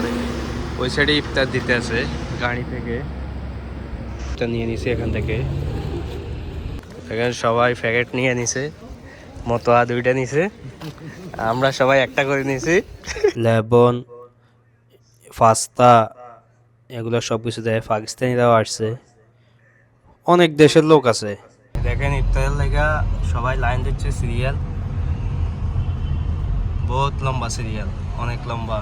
আর ওই সাইডে ইফতার দিতে আছে গাড়ি থেকে। ইফতার নিয়ে নিছি এখান থেকে। এখানে সবাই প্যাকেট নিয়ে নিছে মতোয়া দুইটা নিছে। আমরা সবাই একটা করে নিছি। লেবন পাস্তা এগুলো সব কিছু দেয়। পাকিস্তানিরাও আসছে। অনেক দেশের লোক আছে। দেখেন ইফতারের লেগা সবাই লাইন দিচ্ছে সিরিয়াল। বহুত লম্বা সিরিয়াল অনেক লম্বা।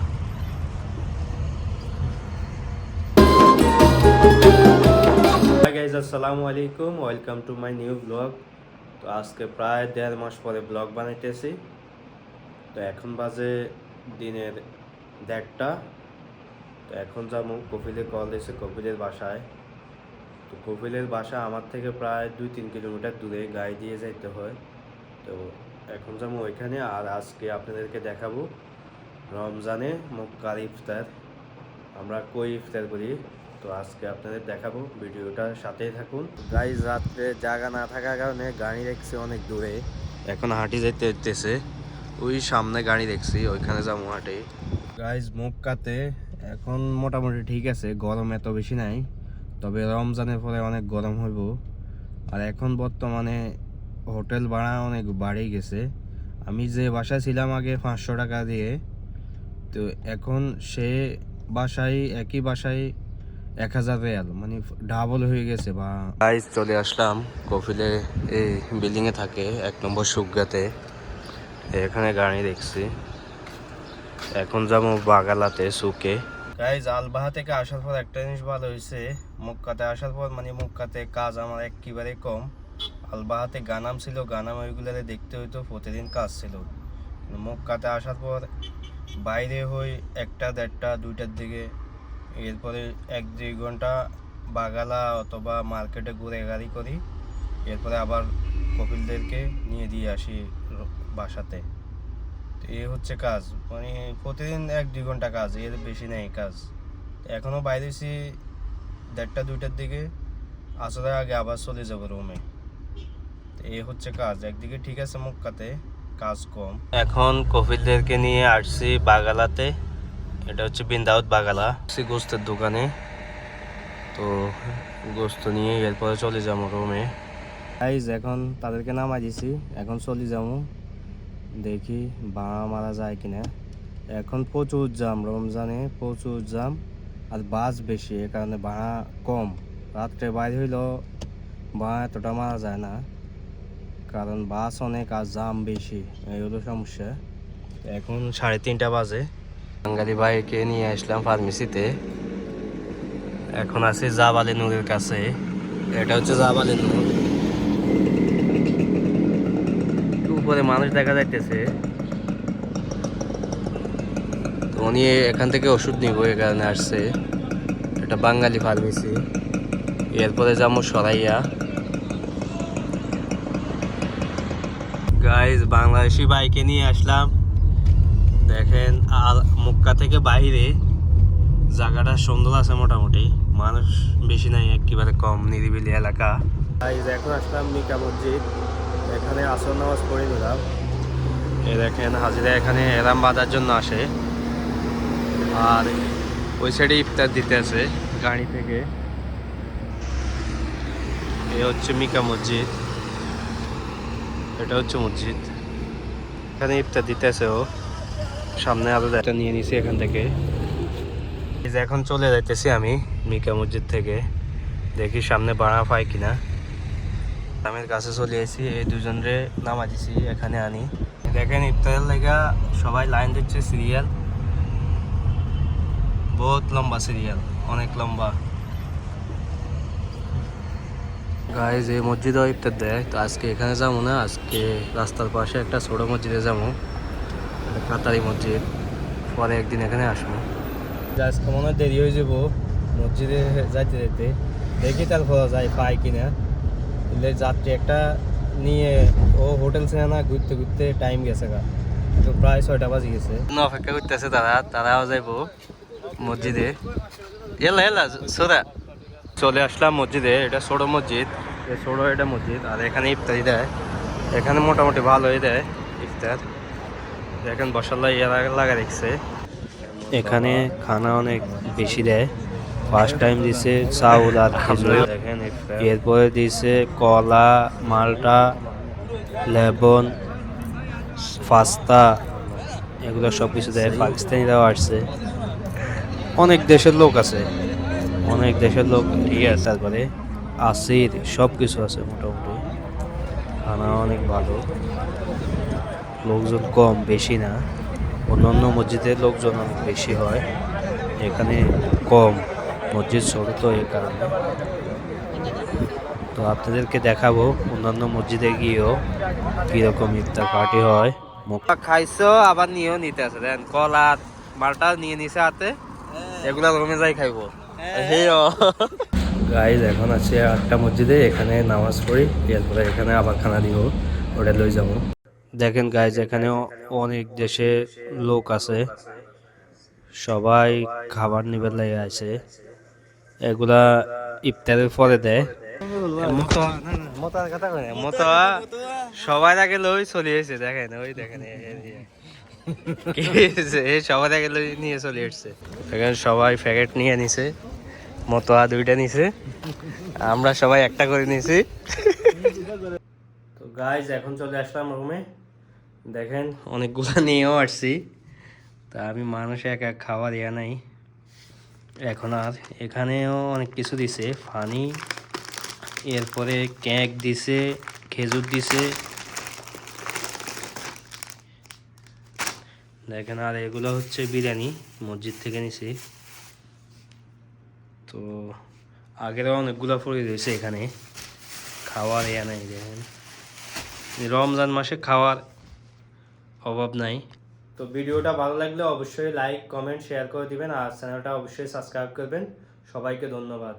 গাইজ আসসালামু আলাইকুম। Welcome to my new blog তো আজকে প্রায় দেড় মাস পরে ব্লগ বানাইতেছি। তো এখন বাজে দিনের দেড়টা। তো এখন যাব কপিলের কল দিয়েছে কপিলের বাসায়। তো কপিলের বাসা আমার থেকে প্রায় দুই তিন কিলোমিটার দূরে, গাড়ি দিয়ে যাইতে হয়। তো এখন যাব ওইখানে আর আজকে আপনাদেরকে দেখাবো। রমজানে মক্কার ইফতার। আমরা কই ইফতার করি? তো আজকে আপনাদের দেখাবো, ভিডিওটা সাথেই থাকুন। গাইজ রাত্রে জায়গা না থাকার কারণে গাড়ি দেখছি অনেক দূরে। এখন হাঁটি যেতে যেতেছে ওই সামনে গাড়ি দেখছি, ওইখানে যাব হাঁটে। গাইজ মুখ কাতে এখন মোটামুটি ঠিক আছে, গরম এত বেশি নাই। তবে রমজানের পরে অনেক গরম হইব। আর এখন বর্তমানে হোটেল ভাড়া অনেক বাড়ে গেছে। আমি যে বাসায় ছিলাম আগে পাঁচশো টাকা দিয়ে, তো এখন সে বাসায়, একই বাসায় এক হাজার রিয়াল মানে ডাবল হয়ে গেছে বা গাইজ চলে আসলাম। কফিলে এই বিল্ডিংয়ে থাকে এক নম্বর সুগাতে এখানে গাড়ি দেখছি। এখন যাব বাগালাতে সুকে। গাইজ আলবাহা থেকে আসার পর একটা জিনিস ভালো হয়েছে। মক্কাতে আসার পর মানে মক্কাতে কাজ আমার একেবারে কম। আলবাহাতে গানাম ছিল গানাম ওইগুলোতে দেখতে হইতো প্রতিদিন কাজ ছিল। মক্কাতে আসার পর বাইরে হই একটা দেড়টা দুইটার দিকে এরপরে এক দুই ঘণ্টা বাগালা অথবা মার্কেটে ঘুরে গাড়ি করি। এরপরে আবার কপিলদেরকে নিয়ে দিয়ে আসি বাসাতে। তো এই হচ্ছে কাজ। মানে প্রতিদিন এক দুই ঘণ্টা কাজ, এর বেশি নেই কাজ। এখনও বাইরেছি দেড়টা দুইটার দিকে আসলে আগে আবার চলে যাব রুমে। তো এই হচ্ছে কাজ। একদিকে ঠিক আছে মক্কাতে কাজ কম। এখন কপিলদেরকে নিয়ে আসছি বাগালাতে। এটা হচ্ছে বৃন্দাবত বাগালা। গোস্তের দোকানে। তো গোস্ত নিয়ে এরপরে চলে যাব রুমে। গাইজ এখন তাদেরকে নামাই দিছি। এখন চলে যাব। দেখি বাঁ মারা যায় কিনা। এখন প্রচুর জাম, রমজানে প্রচুর জাম। আর বাস বেশি, এ কারণে ভাড়া কম। রাত্রে বাইরে হইলেও ভাড়া এতটা মারা যায় না। কারণ বাস অনেক আর জাম বেশি। এই হলো সমস্যা। এখন সাড়ে তিনটা বাজে। বাঙালি ভাইকে নিয়ে আসলাম ফার্মেসিতে এখন আছি জাবালে নূরের কাছে। এটা হচ্ছে জাবালে নূর। উপরে মানুষ দেখা যাইতেছে। উনি এখান থেকে ওষুধ নিব এই কারণে আসছে। এটা বাঙালি ফার্মেসি এরপরে যাব সরাইয়া। গাইজ বাংলাদেশি বাইকে নিয়ে আসলাম। দেখেন, আর মক্কা থেকে বাইরে জায়গাটা সুন্দর আছে মোটামুটি। মানুষ বেশি নাই, একেবারে কম, নিরিবিলি এলাকা। এখন আসলাম মিকা মসজিদ। এখানে আসর নামাজ পড়ে নিলাম এই দেখেন, হাজিরা এখানে এরাম বাঁধার জন্য আসে। আর ওই সাইডে ইফতার দিতে আছে গাড়ি থেকে। এ হচ্ছে মিকা মসজিদ। এটা হচ্ছে মসজিদ। এখানে ইফতার দিতে আছে ও। সামনে আরও একটা নিয়ে নিছি এখান থেকে। এই যে এখন চলে যাইতেছি আমি মিকা মসজিদ থেকে। দেখি সামনে বাড়া পাই কিনা। আমের কাছে চলে এসেছি এই দুজনরে নামা দিছি এখানে আনি। দেখেন ইফতারের লেগা সবাই লাইন দিচ্ছে সিরিয়াল। বহুত লম্বা সিরিয়াল, অনেক লম্বা। গাইজ এই মসজিদেও ইফতার দেয়। তো আজকে এখানে যাব না, আজকে রাস্তার পাশে একটা ছোটো মসজিদে যাব। কাতারি মসজিদ। পরে একদিন এখানে আসব। আজকে মনে হয় দেরি হয়ে যাব। মসজিদে যাইতে যেতে দেখি তারপর যাই পাই কিনা। এলে যাত্রী একটা নিয়ে ও হোটেল ছিল না ঘুরতে ঘুরতে টাইম গেছে গা। তো প্রায় ছয়টা বাজে গেছে। অপেক্ষা করতেছে তারা তারাও যাইবো মসজিদে। এলা এলা সোরা। চলে আসলাম মসজিদে এটা ছোটো মসজিদ। ছোটো এটা মসজিদ আর এখানে ইফতারি দেয়। এখানে মোটামুটি ভালোই দেয় ইফতার। দেখেন বসাল্লা লাগা রেখছে এখানে খানা অনেক বেশি দেয়। ফার্স্ট টাইম দিছে চাউল আর খেজুর। এরপরে দিছে কলা মালটা লেবন পাস্তা এগুলো সব কিছু দেয়। পাকিস্তানিরাও আসছে। অনেক দেশের লোক আছে। অনেক দেশের লোক ঠিক আছে তারপরে আসির সব কিছু আছে মোটামুটি। খানা অনেক ভালো। লোকজন কম, বেশি না। অন্যান্য মসজিদের লোকজন অনেক বেশি হয়। এখানে কম। মসজিদ ছোট তো এই কারণে। তো আপনাদেরকে দেখাবো অন্যান্য মসজিদে গিয়েও কীরকম ইফতার পার্টি হয়। খাইছো, আবার নিয়েও নিতে আছে দেন কলা, মালটা নিয়ে নিছে হাতে। এগুলা রুমে যাই খাইবো। গাইজ এখন আছে আটটা মসজিদে। এখানে নামাজ পড়ি। এরপরে এখানে আবার খানা দিব। ওটা লই যাব। দেখেন গাইজ এখানে অনেক দেশে লোক আছে। সবাই খাবার নিবে লেগে আছে। এগুলা ইফতারের পরে দেয়। সবাই আগে লই চলে এসেছে দেখেন ওই দেখেন সবাই আগে লই নিয়ে চলে এসছে। এখানে সবাই প্যাকেট নিয়ে নিছে মতো আর দুইটা নিছে। আমরা সবাই একটা করে নিছি। তো গাইজ এখন চলে আসলাম রুমে দেখেন, অনেকগুলো নিয়েও আসছি। তা আমি মানুষে এক এক খাওয়া দেওয়া নাই। এখন আর এখানেও অনেক কিছু দিছে। ফানি, এরপরে কেক দিছে, খেজুর দিছে। দেখেন, আর এগুলো হচ্ছে বিরিয়ানি, মসজিদ থেকে নিছি। তো আগেরও অনেকগুলো পড়ে রয়েছে এখানে। খাওয়ার ইয়া নাই, দেখেন। রমজান মাসে খাওয়ার অভাব নাই। তো ভিডিওটা ভালো লাগলে অবশ্যই লাইক, কমেন্ট, শেয়ার করে দিবেন আর চ্যানেলটা অবশ্যই সাবস্ক্রাইব করবেন। সবাইকে ধন্যবাদ।